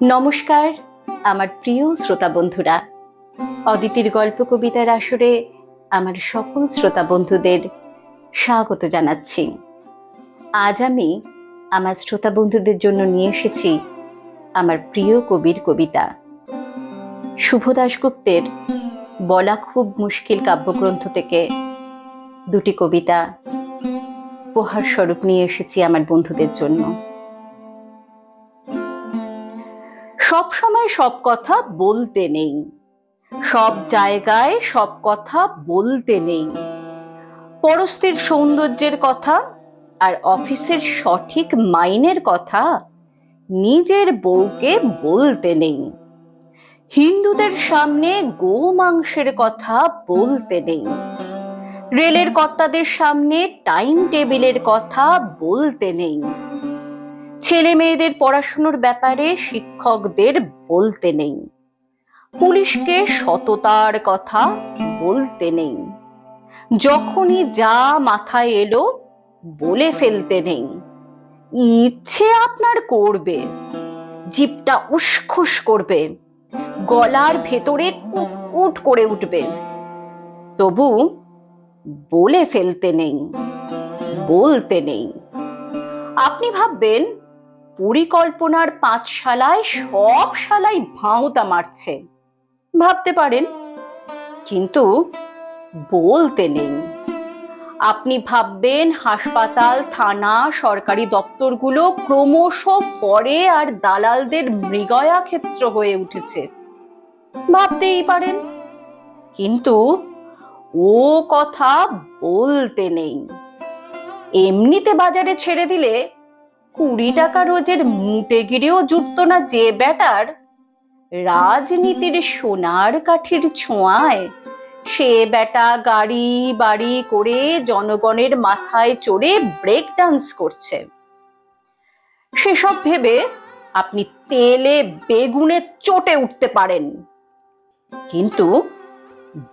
নমস্কার, আমার প্রিয় শ্রোতা বন্ধুরা। অদিতির গল্প কবিতার আসরে আমার সকল শ্রোতা বন্ধুদের স্বাগত জানাচ্ছি। আজ আমি আমার শ্রোতা বন্ধুদের জন্য নিয়ে এসেছি আমার প্রিয় কবির কবিতা। শুভ দাশগুপ্তের বলা খুব মুশকিল কাব্যগ্রন্থ থেকে দুটি কবিতা উপহার স্বরূপ নিয়ে এসেছি আমার বন্ধুদের জন্য। সব সময় সব কথা বলতে নেই। সব জায়গায় সব কথা বলতে নেই। পরস্তির সৌন্দর্যের কথা আর অফিসের সঠিক মাইনের কথা নিজের বউকে বলতে নেই। হিন্দুদের সামনে গো মাংসের কথা বলতে নেই। রেলের কর্তাদের সামনে টাইম টেবিলের কথা বলতে নেই। ছেলে মেয়েদের পড়াশুনোর ব্যাপারে শিক্ষকদের বলতে নেই। পুলিশকে সততার কথা বলতে নেই। যখনই যা মাথায় এলো, বলে ফেলতে নেই। ইচ্ছে আপনার করবে, জিপটা উসখুস করবে, গলার ভেতরে কুটকুট করে উঠবে। তবু বলে ফেলতে নেই, বলতে নেই। আপনি ভাববেন পরিকল্পনার পাঁচশালায় সব শালাই ভাঁওতা মারছে। ভাবতে পারেন, কিন্তু বলতে নেই। আপনি ভাববেন, হাসপাতাল, থানা, সরকারি দপ্তরগুলো ক্রমশ পরে আর দালালদের মৃগয়া ক্ষেত্র হয়ে উঠেছে। ভাবতেই পারেন, কিন্তু ও কথা বলতে নেই। এমনিতে বাজারে ছেড়ে দিলে কুড়ি টাকা রোজের মুটেগিরিও জুটতো না যে ব্যাটার। রাজনীতির সোনার কাঠির ছোঁয়ায় সে বেটা গাড়ি বাড়ি করে জনগণের মাথায় চড়ে ব্রেক ডান্স করছে। সেসব ভেবে আপনি তেলে বেগুনে চটে উঠতে পারেন। কিন্তু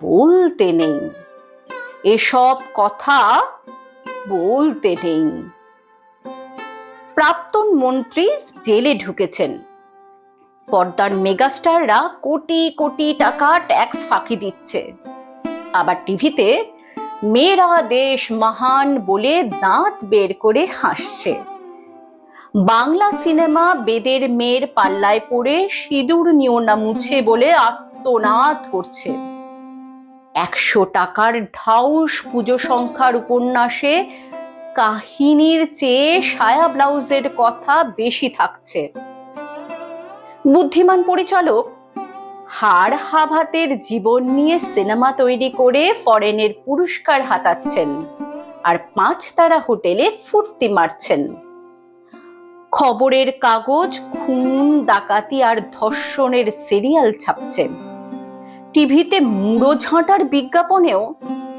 বলতে নেই। এসব কথা বলতে নেই। প্রাক্তন মন্ত্রী জেলে ঢুকেছেন। পর্দার মেগাস্টাররা কোটি কোটি টাকা ট্যাক্স ফাঁকি দিচ্ছে। আবার টিভিতে, মেয়েরা দেশ মহান বলে দাঁত বের করে হাসছে। বাংলা সিনেমা বেদের মেয়ের পাল্লায় পড়ে সিঁদুর নিও না মুছে বলে আত্মনাদ করছে। একশো টাকার ঢাউস পুজো সংখ্যার উপন্যাসে কাহিনীর চেয়ে সায়া ব্লাউজের কথা বেশি থাকছে। বুদ্ধিমান পরিচালক হাড় হাভাতের জীবন নিয়ে সিনেমা তৈরি করে ফরেনের পুরস্কার হাতাচ্ছেন আর পাঁচ তারা হোটেলে ফুর্তি মারছেন। খবরের কাগজ, খুন, ডাকাতি আর ধর্ষণের সিরিয়াল ছাপছে। টিভিতে মুড়ো ঝাঁটার বিজ্ঞাপনেও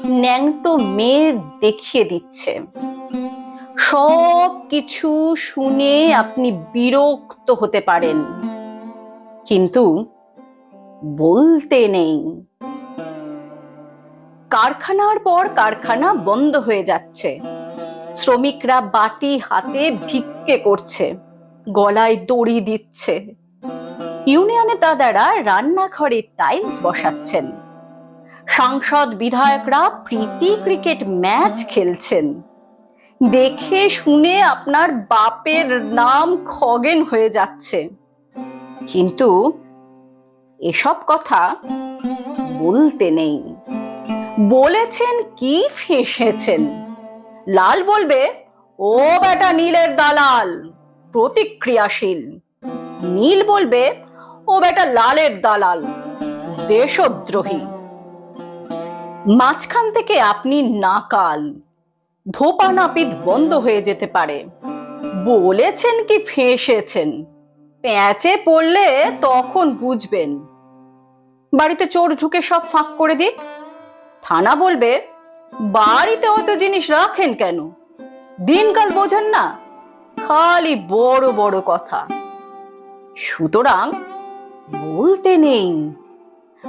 ন্যাংটো মেয়ে দেখিয়ে দিচ্ছে। সব কিছু শুনে আপনি বিরক্ত হতে পারেন। কিন্তু বলতে নেই। কারখানার পর কারখানা বন্ধ হয়ে যাচ্ছে। শ্রমিকরা বাটি হাতে ভিক্ষে করছে, গলায় দড়ি দিচ্ছে। ইউনিয়নে দাদারা রান্নাঘরে টাইলস বসাচ্ছেন। সাংসদ বিধায়করা প্রীতি ক্রিকেট ম্যাচ খেলছেন। দেখে শুনে আপনার বাপের নাম খগেন হয়ে যাচ্ছে। কিন্তু এসব কথা বলতে নেই। বলেছেন কি ফেসেছেন? লাল বলবে, ও বেটা নীলের দালাল, প্রতিক্রিয়াশীল। নীল বলবে, ও বেটা লালের দালাল, দেশদ্রোহী। মাঝখান থেকে আপনি নাকাল। ধোপা নাপিত বন্ধ হয়ে যেতে পারে। বলেছেন কি ফেঁসেছেন? প্যাঁচে পড়লে তখন বুঝবেন। বাড়িতে চোর ঢুকে সব ফাঁক করে দিক। থানা বলবে, বাড়িতে অত জিনিস রাখেন কেন? দিনকাল বোঝেন না। খালি বড় বড় কথা। সুতরাং বলতে নেই।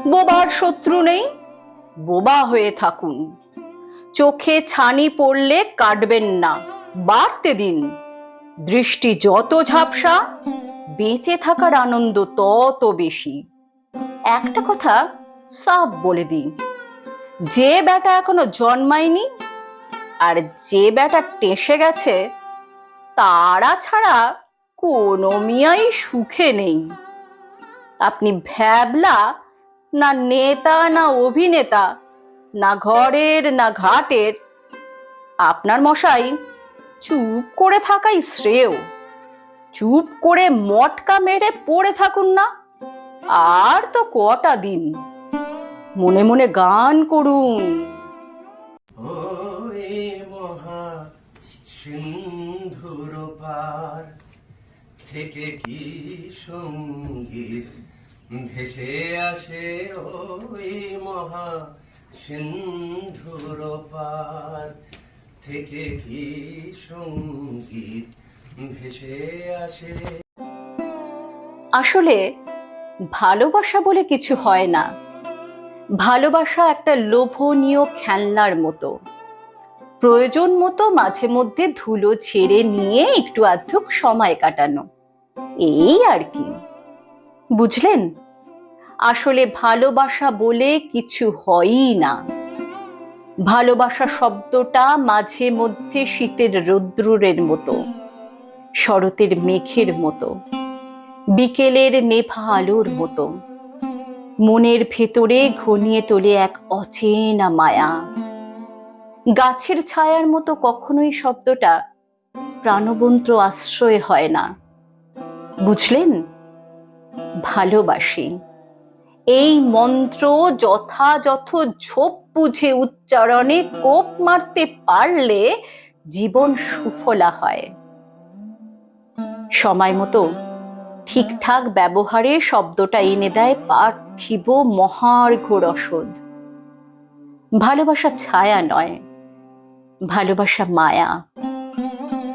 বোবার শত্রু নেই। বোবা হয়ে থাকুন। চোখে ছানি পড়লে কাটবেন না। বাড়তে দিন। দৃষ্টি যত ঝাপসা, বেঁচে থাকার আনন্দ তত বেশি। একটা কথা সাফ বলে দিই, যে ব্যাটা এখনও জন্মায়নি আর যে ব্যাটা টেসে গেছে, তারা ছাড়া কোনো মিয়াই সুখে নেই। আপনি ভ্যাবলা না নেতা না অভিনেতা না ঘরের, না ঘাটের। আপনার মশাই চুপ করে থাকাই শ্রেয়। চুপ করে মটকা মেরে পড়ে থাকুন না। আর তো কটা দিন। মনে মনে গান করুন। থেকে কি সংগীত ভেসে আসে ওই মহা সিন্ধুর পার থেকে কি সংগীত ভেসে আসে? আসলে ভালোবাসা বলে কিছু হয় না। ভালোবাসা একটা লোভনীয় খেলনার মতো। প্রয়োজন মতো মাঝে মধ্যে ধুলো ছেড়ে নিয়ে একটু আধুক সময় কাটানো। এই আর কি। বুঝলেন? আসলে ভালোবাসা বলে কিছু হয়ই না। ভালোবাসা শব্দটা মাঝে মধ্যে শীতের রৌদ্রের মতো, শরতের মেঘের মতো, বিকেলের নেভা আলোর মতো। মনের ভেতরে ঘনিয়ে তোলে এক অচেনা মায়া। গাছের ছায়ার মতো কখনোই শব্দটা প্রাণবন্ত আশ্রয় হয় না। বুঝলেন? ভালোবাসি। এই মন্ত্র যথাযথ ঝোপ বুঝে উচ্চারণে কোপ মারতে পারলে জীবন সুফলা হয়। সময় মতো ঠিকঠাক ব্যবহারে শব্দটা এনে দেয় পার্থিব মহার্ঘ রসদ। ভালোবাসা ছায়া নয়, ভালোবাসা মায়া।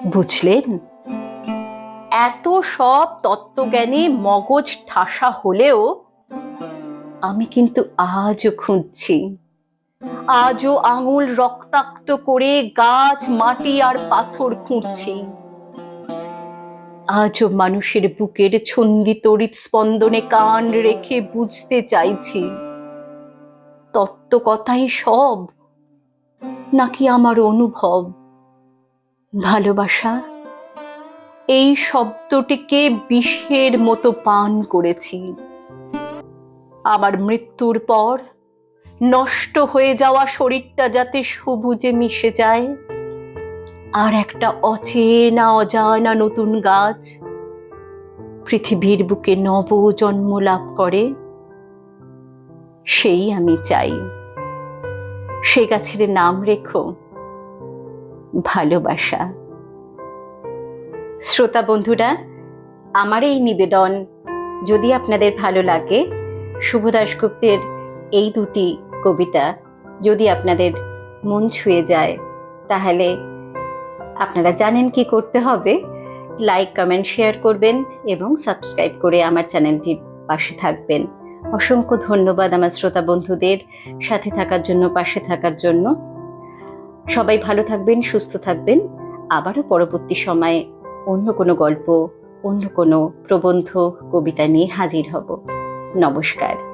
বুঝলেন? এত সব তত্ত্বজ্ঞানে মগজ ঠাসা হলেও আমি কিন্তু আজও খুঁজছি। আজও আঙুল রক্তাক্ত করে গাছ, মাটি আর পাথর খুঁড়ছি। আজও মানুষের বুকের ছন্দি তড়িৎ স্পন্দনে কান রেখে বুঝতে চাইছি। তত্ত্ব কথাই সব, নাকি আমার অনুভব? ভালোবাসা? এই শব্দটিকে বিষের মতো পান করেছি। আমার মৃত্যুর পর নষ্ট হয়ে যাওয়া শরীরটা যাতে সবুজে মিশে যায়। আর একটা অচেনা, অজানা নতুন গাছ পৃথিবীর বুকে নব জন্ম লাভ করে, সেই আমি চাই। সে গাছের নাম রেখো ভালোবাসা। শ্রোতা বন্ধুরা, আমার এই নিবেদন যদি আপনাদের ভালো লাগে শুভ দাশগুপ্তের এই দুটি কবিতা যদি আপনাদের মন ছুঁয়ে যায়, তাহলে আপনারা জানেন কি করতে হবে। লাইক কমেন্ট শেয়ার করবেন এবং সাবস্ক্রাইব করে আমার চ্যানেলটির পাশে থাকবেন। অসংখ্য ধন্যবাদ আমার শ্রোতা বন্ধুদের সাথে থাকার জন্য, পাশে থাকার জন্য। সবাই ভালো থাকবেন, সুস্থ থাকবেন। আবারও পরবর্তী সময়ে অন্য কোনো গল্প, অন্য কোনো প্রবন্ধ, কবিতা নিয়ে হাজির হব। নমস্কার।